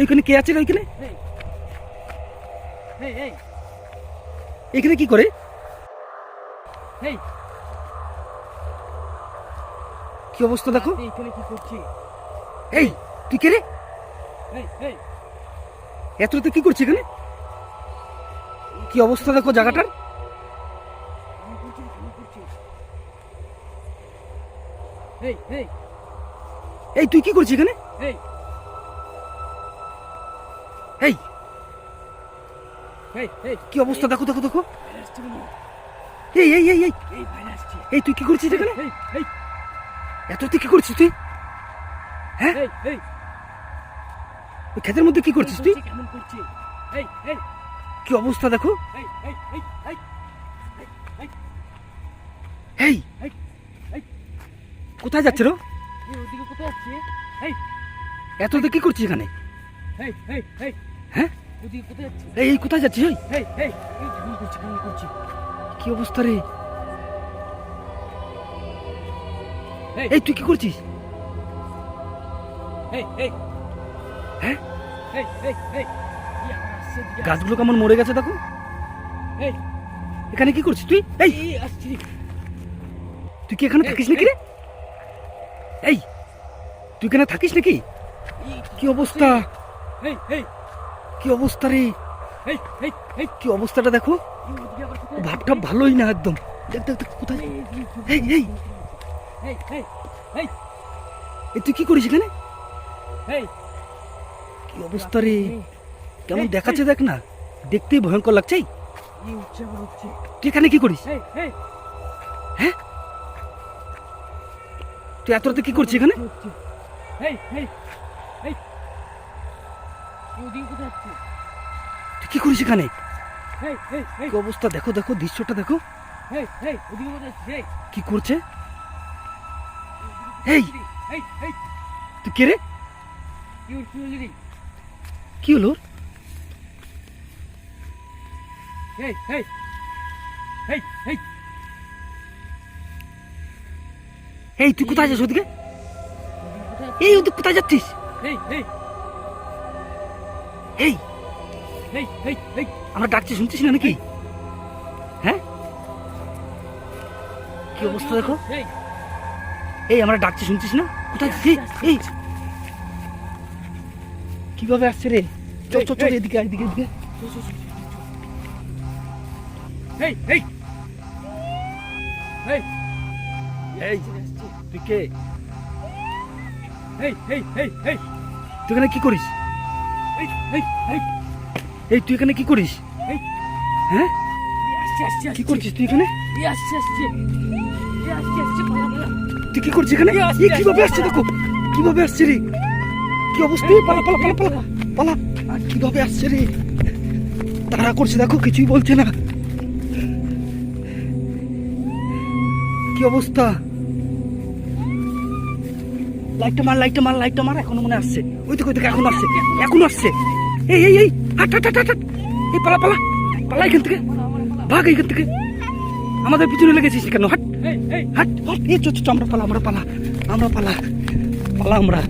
এইখানে কে আছে রে ওইখানে এই এই এই এখানে কি করে? কি অবস্থা দেখো? এখানে কি করছি এই, তুই কে রে? এত কি করছিস এখানে? কি অবস্থা দেখো জায়গাটার? করছি করছি এই, তুই কি করছিস এখানে? এই! কি অবস্থা? দেখো দেখো দেখো। এই এই এই এই। এই তুই কি করছিস এখানে? এত তুই কি করছিস তুই? হ্যাঁ? ওই ক্ষেতের মধ্যে কি করছিস তুই? কি অবস্থা দেখো? হেই কোথায় যাচ্ছে রো? এত কি করছিস এখানে? হ্যাঁ? কোথায় যাচ্ছিস? কি অবস্থা রে? এই। তুই কি করছিস? হ্যাঁ? গাছগুলো কেমন মরে গেছে দেখো। এখানে কি করছিস তুই? এই। তুই কি এখানে থাকিস নাকি রে? এই। তুই এখানে থাকিস নাকি? কি অবস্থা? কি অবস্থা রে? কি অবস্থাটা দেখো? ভাবটা ভালোই না একদম। দেখ দেখ কোথায়? এই, এই, এই তুই কি করিস এখানে? কি অবস্থা রে? কেমন দেখাচ্ছে দেখ না। দেখতেই ভয়ঙ্কর লাগছে তুই এখানে কি করিস? হ্যাঁ? তুই এত রাতে কি করছিস এখানে? কি করিস এখানে? অবস্থা? দেখো দেখো দৃশ্যটা দেখো। কি করছে? কি হলো এই তুই কোথায় যাস ওদিকে? এই ওদিকে কোথায় যাচ্ছিস? এই এই আমরা ডাকছি শুনছিস না নাকি? হ্যাঁ? কি অবস্থা দেখো? এই। এই আমরা ডাকছি শুনছিস না? কোথায়? এই কীভাবে আসছে রে? চল চল চল এদিকে এদিকে এদিকে। এই এই। এই। এই তুই কে? এই এই এই এই। তুই এখানে কি করিস? এই তুই এখানে কি করিস? হ্যাঁ? কি করছিস তুই এখানে? তুই কি করছিস এখানে? কীভাবে আসছে, আসছে দেখো? কীভাবে আসছে রে? কি অবস্থা? পালা পালা পালা পালা পালা। আর কীভাবে আসছে রে? তারা করছে দেখো কিছুই বলছে না। কি অবস্থা? লাইটটা মার লাইটটা মার লাইটটা মার এখনও মনে আসছে। ওই ওই তো এখন আসছে এখন আসছে। এই এই এই হাট হাট হাট হাট। এই পালা পালা পালা এখান থেকে। ভাগ এখান থেকে। আমাদের পিছনে লেগেছিস কেন? হাট হাট হাট এই চো, আমরা পালা আমরা পালা আমরা পালা পালা আমরা।